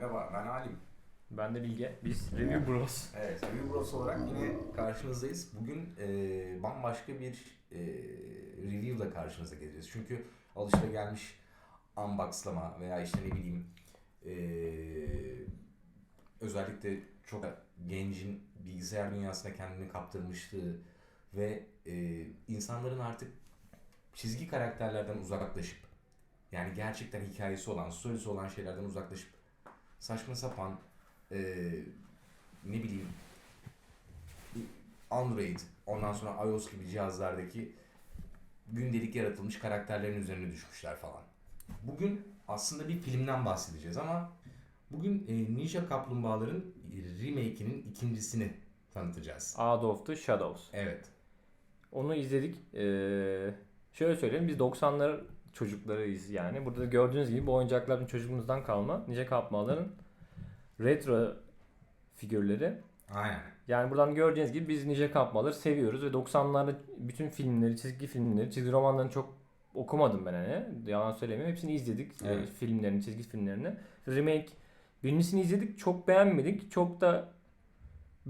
Merhaba ben Alim. Ben de Bilge. Biz Review Bros. Evet Review Bros olarak yine karşınızdayız. Bugün e, bambaşka bir e, review ile karşınıza geleceğiz. Çünkü alışılagelmiş unboxlama veya işte ne bileyim e, özellikle çok gencin bilgisayar dünyasına kendini kaptırmışlığı ve e, insanların artık çizgi karakterlerden uzaklaşıp yani gerçekten hikayesi olan, storiesi olan şeylerden uzaklaşıp saçma sapan e, ne bileyim Android ondan sonra iOS gibi cihazlardaki gündelik yaratılmış karakterlerin üzerine düşmüşler falan. Bugün aslında bir filmden bahsedeceğiz ama bugün e, Ninja Kaplumbağaların remake'inin ikincisini tanıtacağız. Out of the Shadows. Evet. Onu izledik. Ee, şöyle söyleyeyim biz 90'lar çocuklarıyız yani. Burada da gördüğünüz gibi bu oyuncakların çocukluğumuzdan kalma Ninja Kaplumbağaların retro figürleri. Aynen. Yani buradan gördüğünüz gibi biz Ninja Kaplumbağaları seviyoruz ve 90'larda bütün filmleri, çizgi filmleri, çizgi romanlarını çok okumadım ben hani. Yalan söylemiyorum. Hepsini izledik. Evet. e, Filmlerini, çizgi filmlerini. Remake birincisini izledik. Çok beğenmedik. Çok da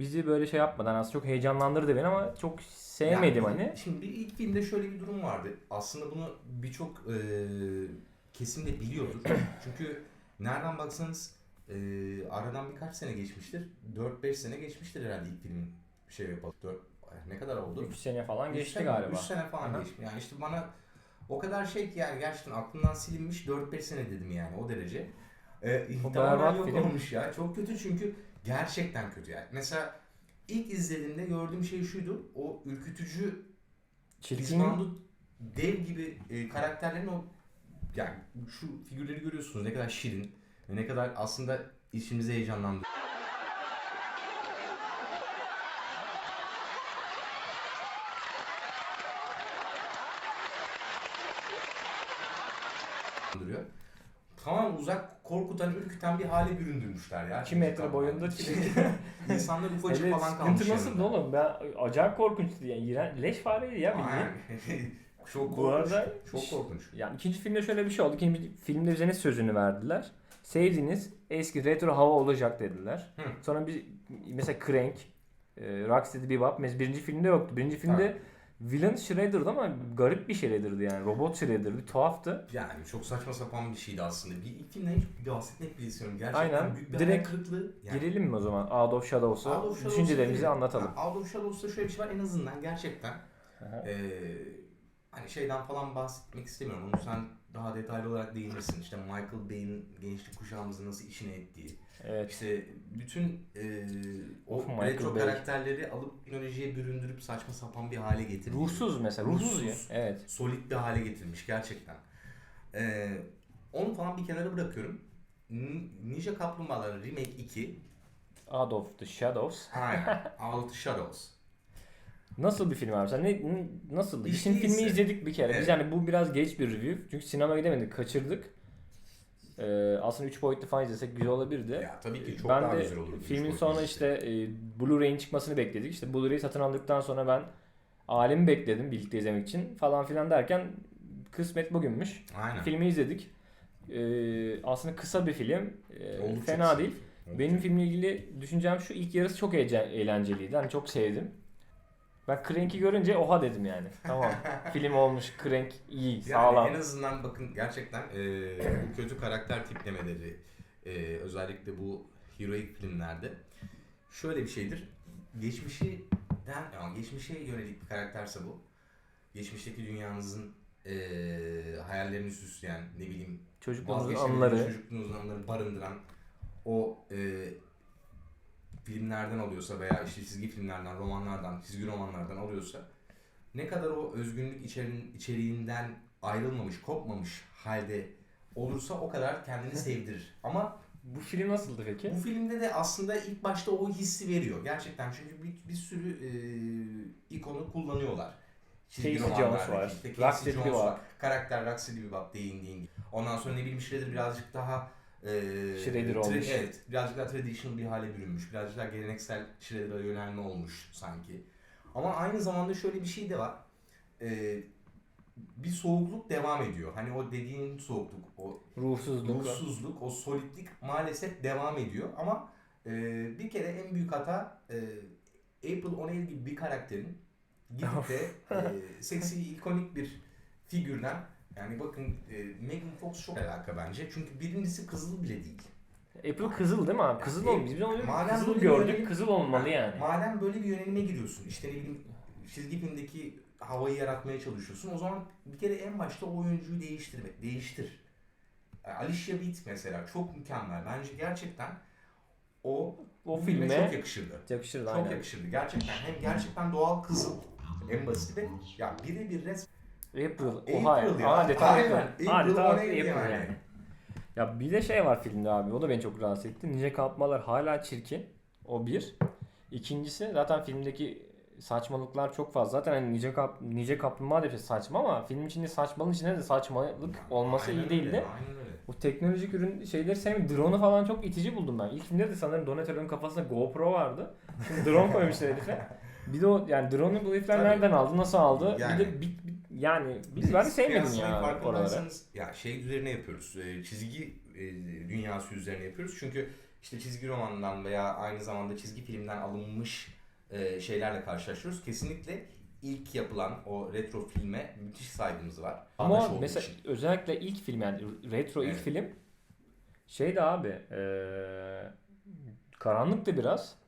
bizi böyle şey yapmadan aslında çok heyecanlandırdı beni ama çok sevmedim Yani hani. Şimdi ilk filmde şöyle bir durum vardı. Aslında bunu birçok e, kesim de biliyordur. Çünkü nereden baksanız e, aradan birkaç sene geçmiştir. 4-5 sene geçmiştir herhalde ilk filmin şey yapalım. Dört- ne kadar oldu? 3 sene falan geçti sene, galiba. 3 sene falan geçti. Yani işte bana o kadar şey ki yani gerçekten aklımdan silinmiş 4-5 sene dedim yani o derece. Ee, O berbat yok film. olmuş ya. Çok kötü çünkü gerçekten kötü yani. Mesela ilk izlediğimde gördüğüm şey şuydu. O ürkütücü Çirkin dev gibi e, karakterlerin o yani şu figürleri görüyorsunuz ne kadar şirin ve ne kadar aslında işimizi heyecanlandırıyor. Tamam uzak korkutan, ürküten bir hale büründürmüşler ya. 2 metre boyunda İnsanlar ufacık Evet, falan kalmış sıkıntı nasıl oğlum? Ben acayip korkunçtu yani. İğren, leş fareydi ya bildiğin. Çok Bu korkunç. arada- çok korkunç. Yani ikinci filmde şöyle bir şey oldu. İkinci filmde bize ne sözünü verdiler? Sevdiğiniz eski retro hava olacak dediler. Hı. Sonra bir mesela Crank, e, Rocksteady Bebop mesela birinci filmde yoktu. Birinci filmde villain Shredder'dı ama garip bir Shredder'dı yani. Robot Shredder bir tuhaftı. Yani çok saçma sapan bir şeydi aslında. Bir filmden hiç bahsetmek bile istiyorum. Gerçekten Aynen. büyük bir Direkt hayal kırıklığı. Yani, Girelim mi o zaman Out of Shadows'a? Out of Düşüncelerimizi girelim. anlatalım. Ha, Out of Shadows'ta şöyle bir şey var en azından gerçekten. Aha. eee, hani şeyden falan bahsetmek istemiyorum. Onu sen daha detaylı olarak değinirsin. İşte Michael Bay'in gençlik kuşağımızı nasıl içine ettiği. Evet. İşte bütün eee o Of, retro Bay. karakterleri alıp teknolojiye büründürüp saçma sapan bir hale getirdi. Ruhsuz mesela. Ruhsuz, Ruhsuz. ya. Evet. solid bir hale getirmiş gerçekten. Ee, onu falan bir kenara bırakıyorum. Ninja Kaplumbağalar Remake 2 Out of the Shadows. aynen Out of the Shadows. Nasıl bir film abi? Sen ne, n- nasıldı? Biz İşte şimdi filmi izledik bir kere. Biz Evet. yani bu biraz geç bir review. Çünkü sinemaya gidemedik. Kaçırdık. Ee, aslında 3 boyutlu falan izlesek güzel olabilirdi. Ya tabii ki çok ben daha de güzel olurdu. filmin sonra işte e, Blu-ray'in çıkmasını bekledik. İşte Blu-ray'i satın aldıktan sonra ben Alem'i bekledim birlikte izlemek için falan filan derken kısmet bugünmüş. Aynen. Filmi izledik. Ee, aslında kısa bir film. Ee, Oldukça fena değil. Oldukça. Benim filmle ilgili düşüncem şu ilk yarısı çok eğlenceliydi. Hani çok sevdim. Ben Crank'i görünce oha dedim yani. Tamam. film olmuş. Crank iyi, Yani sağlam. en azından bakın gerçekten e, bu kötü karakter tiplemeleri e, özellikle bu heroik filmlerde şöyle bir şeydir. Geçmişten, yani geçmişe yönelik bir karakterse bu. Geçmişteki dünyanızın e, hayallerini süsleyen, ne bileyim vazgeçemediğiniz anıları. çocukluğunuzun anıları barındıran o e, filmlerden alıyorsa veya işte çizgi filmlerden, romanlardan, çizgi romanlardan alıyorsa ne kadar o özgünlük içerin, içeriğinden ayrılmamış, kopmamış halde olursa o kadar kendini sevdirir. Ama Bu film nasıldı peki? bu filmde de aslında ilk başta o hissi veriyor. Gerçekten çünkü bir, bir sürü e, ikonu kullanıyorlar. Çizgi Casey. Jones var, İşte Casey Jones Bebop. var. Karakter Rocksteady Bebop değindiğin gibi. Ondan sonra ne bileyim Shredder birazcık daha e, Shredder olmuş. Evet. Birazcık daha traditional bir hale bürünmüş. Birazcık daha geleneksel Shredder'a yönelme olmuş sanki. Ama aynı zamanda şöyle bir şey de var. E, bir soğukluk devam ediyor. Hani o dediğin soğukluk, o Ruhsuzluk. ruhsuzluk, o solitlik maalesef devam ediyor. Ama e, bir kere en büyük hata e, April O'Neil gibi bir karakterin gidip de e, seksi, ikonik bir figürden yani bakın e, Megan Fox çok alaka bence. Çünkü birincisi kızıl bile değil. April kızıl değil mi abi? Kızıl Yani, olmuş. Biz onu madem kızıl gördük. yönelim- Kızıl olmalı yani. Madem böyle bir yönelime giriyorsun, işte ne bileyim çizgi filmdeki havayı yaratmaya çalışıyorsun. O zaman bir kere en başta o oyuncuyu değiştirmek, değiştir. Yani Alicia Witt mesela çok mükemmel. Bence gerçekten o O filme filme çok yakışırdı. yakışırdı Çok aynen. yakışırdı. Gerçekten hem gerçekten doğal kızıl en basiti ve ya birebir res April, April Ohio. ya. Adeta Aynen. April. April Adeta O'Neil April yani. yani. Ya bir de şey var filmde abi. O da beni çok rahatsız etti. Nice kapmalar hala çirkin. O bir. İkincisi zaten filmdeki saçmalıklar çok fazla. Zaten hani nice, kap, nice kaplumbağa da bir şey saçma ama film içinde saçmalığın içinde de saçmalık olması Aynen iyi değildi. öyle, Aynen öyle. Bu teknolojik ürün şeyleri sevmiyorum. Drone'u falan çok itici buldum ben. İlk filmde de sanırım Donatello'nun kafasında GoPro vardı. Şimdi drone koymuşlar herife. Bir de o yani drone'u bu herifler nereden aldı, nasıl aldı? Yani. Bir de bit, bit- yani biz ben de sevmedim ya oraları. ya şey üzerine yapıyoruz. e, Çizgi e, dünyası üzerine yapıyoruz. Çünkü işte çizgi romandan veya aynı zamanda çizgi filmden alınmış e, şeylerle karşılaşıyoruz. Kesinlikle ilk yapılan o retro filme müthiş saygımız var. Ama mesela için. özellikle ilk film yani retro ilk Evet. film şeydi abi eee karanlıktı biraz.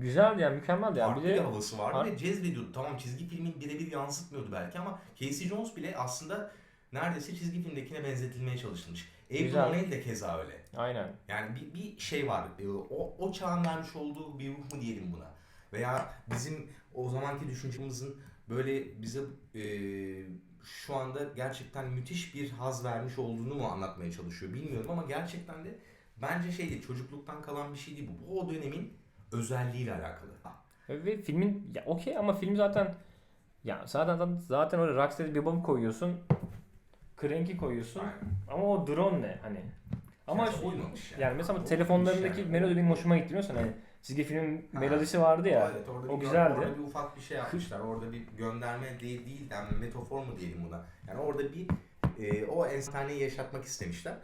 Güzeldi yani mükemmeldi yani. farklı Bir bir de havası vardı Har- ve cezbediyordu. Tamam çizgi filmin birebir yansıtmıyordu belki ama Casey Jones bile aslında neredeyse çizgi filmdekine benzetilmeye çalışılmış. April. O'Neil de keza öyle. aynen. Yani bir, bir şey var. e, O, o çağın vermiş olduğu bir ruh mu diyelim buna. Veya bizim o zamanki düşüncemizin böyle bize e, şu anda gerçekten müthiş bir haz vermiş olduğunu mu anlatmaya çalışıyor bilmiyorum ama gerçekten de bence şey değil çocukluktan kalan bir şey değil bu. Bu o dönemin özelliğiyle alakalı. Ve filmin ya okey ama film zaten ya zaten zaten oraya Rocksteady Bebop koyuyorsun. Crank'i koyuyorsun. Aynen. Ama o drone ne hani? Ama Yani şu- yani. yani mesela telefonlarındaki yani. melodi benim hoşuma gitti biliyorsun hani çizgi filmin Ha. melodisi vardı ya. Evet, orada o bir, güzeldi. Orada bir ufak bir şey yapmışlar. Orada bir gönderme değil, değil yani metafor mu diyelim buna. Yani orada bir e, o enstaneyi yaşatmak istemişler.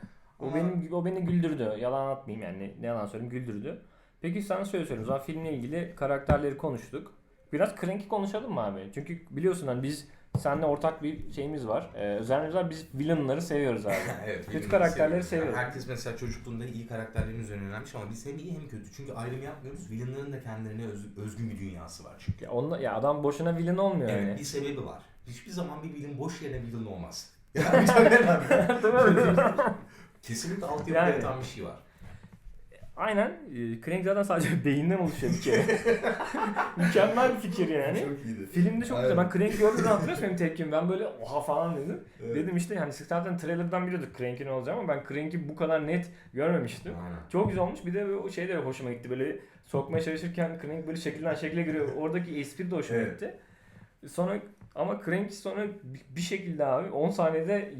O Ama- benim o beni güldürdü. Yalan atmayayım yani. Ne yalan söyleyeyim güldürdü. Peki sana şöyle söyleyeyim. O zaman filmle ilgili karakterleri konuştuk. Biraz Crank'i konuşalım mı abi? Çünkü biliyorsun hani biz seninle ortak bir şeyimiz var. Ee, özellikle var biz villainları seviyoruz abi. evet, Kötü karakterleri seviyorum. Yani herkes mesela çocukluğunda iyi karakterlerin üzerine öğrenmiş ama biz hem iyi hem kötü. Çünkü ayrım yapmıyoruz. Villainların da kendilerine öz- özgün bir dünyası var çünkü. ya, onunla, ya adam boşuna villain olmuyor Evet, yani. bir sebebi var. Hiçbir zaman bir villain boş yere villain olmaz. Yani önemli. Değil mi? Kesinlikle altyapıda Yani. yatan bir şey var. Aynen. Crank zaten sadece beyinden oluşuyor bir kere. Mükemmel bir fikir yani. Çok iyiydi. Filmde çok güzel. Ben Crank gördüğümde hatırlıyorsun benim tepkim. Ben böyle oha falan dedim. Evet. Dedim işte siz zaten trailer'dan biliyorduk Crank'in olacağını ama ben Crank'i bu kadar net görmemiştim. Aynen. Çok güzel olmuş. Bir de o şey de hoşuma gitti. Böyle sokmaya çalışırken Crank böyle şekilden şekle giriyor. Oradaki espri de hoşuma Evet. gitti. Sonra ama Crank sonra bir şekilde abi 10 saniyede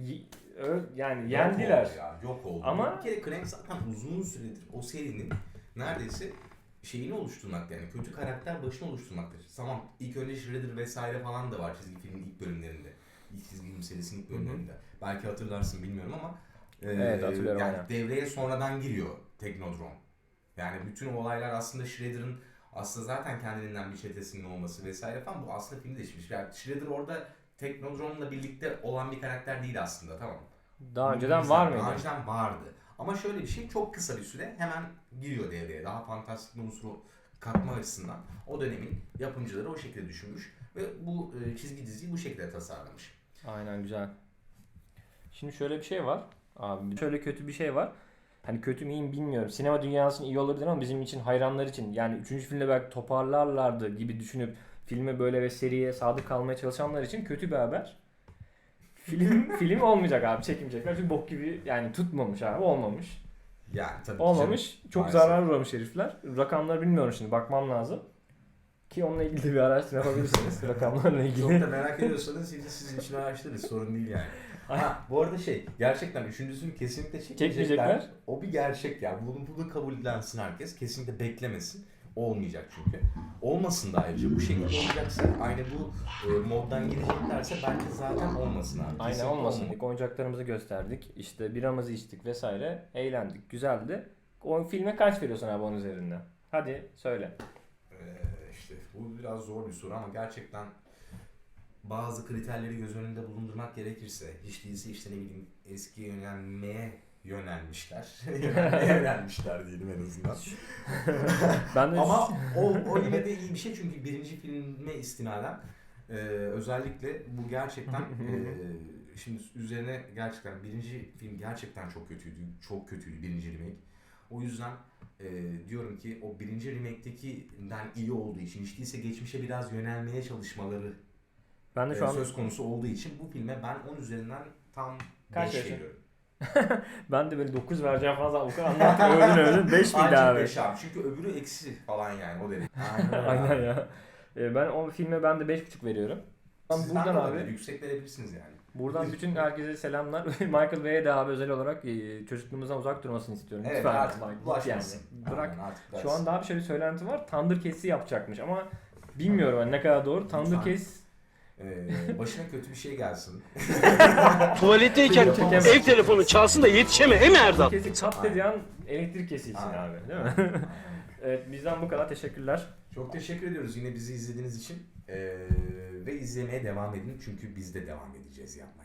yani yendiler. Yok oldu ya, yok oldu. Ama- bir kere Crank zaten uzun süredir o serinin neredeyse şeyini oluşturmak yani kötü karakter başını oluşturmaktır. Tamam ilk önce Shredder vesaire falan da var çizgi filmin ilk bölümlerinde. İlk çizgi film serisinin ilk bölümlerinde. Belki hatırlarsın bilmiyorum ama e, Evet, hatırlıyorum, yani aynen. devreye sonradan giriyor Technodrome. Yani bütün olaylar aslında Shredder'ın aslında zaten kendinden bir çetesinin olması vesaire falan bu aslında filmde değişmiş. Yani Shredder orada Technodrome'la birlikte olan bir karakter değil aslında tamam. Daha önceden Güzel, var mıydı? Daha önceden vardı. Ama şöyle bir şey çok kısa bir süre hemen giriyor devreye. Daha fantastik bir unsuru katma açısından o dönemin yapımcıları o şekilde düşünmüş ve bu e, çizgi diziyi bu şekilde tasarlamış. Aynen güzel. Şimdi şöyle bir şey var. Abi şöyle kötü bir şey var. Hani kötü müyüm bilmiyorum. Sinema dünyasının iyi olabilir ama bizim için hayranlar için yani 3. filmde belki toparlarlardı gibi düşünüp filme böyle ve seriye sadık kalmaya çalışanlar için kötü bir haber. Film film olmayacak abi çekmeyecekler çünkü bok gibi yani tutmamış abi olmamış. Yani tabii ki Olmamış. Çok Maalesef. zarar uğramış herifler. Rakamları bilmiyorum şimdi bakmam lazım. Ki onunla ilgili de bir araştırma yapabilirsiniz rakamlarla canım. ilgili. Çok da merak ediyorsanız siz sizin için araştırırız. Sorun değil yani. Ha, bu arada şey gerçekten üçüncüsünü kesinlikle çekmeyecekler. Çekmeyecekler. O bir gerçek ya. Bunu, bunu kabullensin herkes. Kesinlikle beklemesin. Olmayacak çünkü. Olmasın da ayrıca. Bu şekilde olacaksa aynı bu e, moddan gideceklerse bence zaten olmasın abi. Aynen Kesinlikle olmasın. olma- İlk oyuncaklarımızı gösterdik. İşte biramızı içtik vesaire. Eğlendik. Güzeldi. O filme kaç veriyorsun abi onun üzerinden? Hadi söyle. Ee, işte bu biraz zor bir soru ama gerçekten bazı kriterleri göz önünde bulundurmak gerekirse hiç değilse işte ne bileyim eski yönelmeye yönelmişler. Yönelmişler diyelim en azından. Ben de Ama o, o yine de iyi bir şey çünkü birinci filme istinaden e, özellikle bu gerçekten e, şimdi üzerine gerçekten birinci film gerçekten çok kötüydü. Çok kötüydü birinci remake. O yüzden e, diyorum ki o birinci remake'tekinden iyi olduğu için hiç değilse geçmişe biraz yönelmeye çalışmaları ben de e, şu an söz konusu olduğu için bu filme ben 10 üzerinden tam Kaç 5 veriyorsun? veriyorum. ben de böyle 9 vereceğim falan o kadar anlattık övdün övdün 5 miydi Ancak abi? 5 abi. Çünkü öbürü eksi falan yani o derece. Aynen ya. Ee, Ben o filme ben de 5.5 veriyorum. Ben Sizden buradan abi yüksek verebilirsiniz yani. Buradan bütün herkese selamlar. Michael Bay'e de abi özel olarak e, çocukluğumuzdan uzak durmasını istiyorum. Evet Lütfen artık Michael, bulaşmasın. yani. Bırak. Aynen, artık Şu bulaşsın. an daha bir şöyle bir söylenti var. Tandır kesi yapacakmış ama bilmiyorum hani ne kadar doğru. Kes Ee, başına kötü bir şey gelsin. Tuvaletteyken ev telefonu çalsın da yetişeme he mi Erdal? kesi kat dediği an elektrik kesilsin Aynen. abi değil mi? Evet bizden bu kadar teşekkürler. Çok teşekkür ediyoruz yine bizi izlediğiniz için. Ee, ve izlemeye devam edin çünkü biz de devam edeceğiz yapmaya.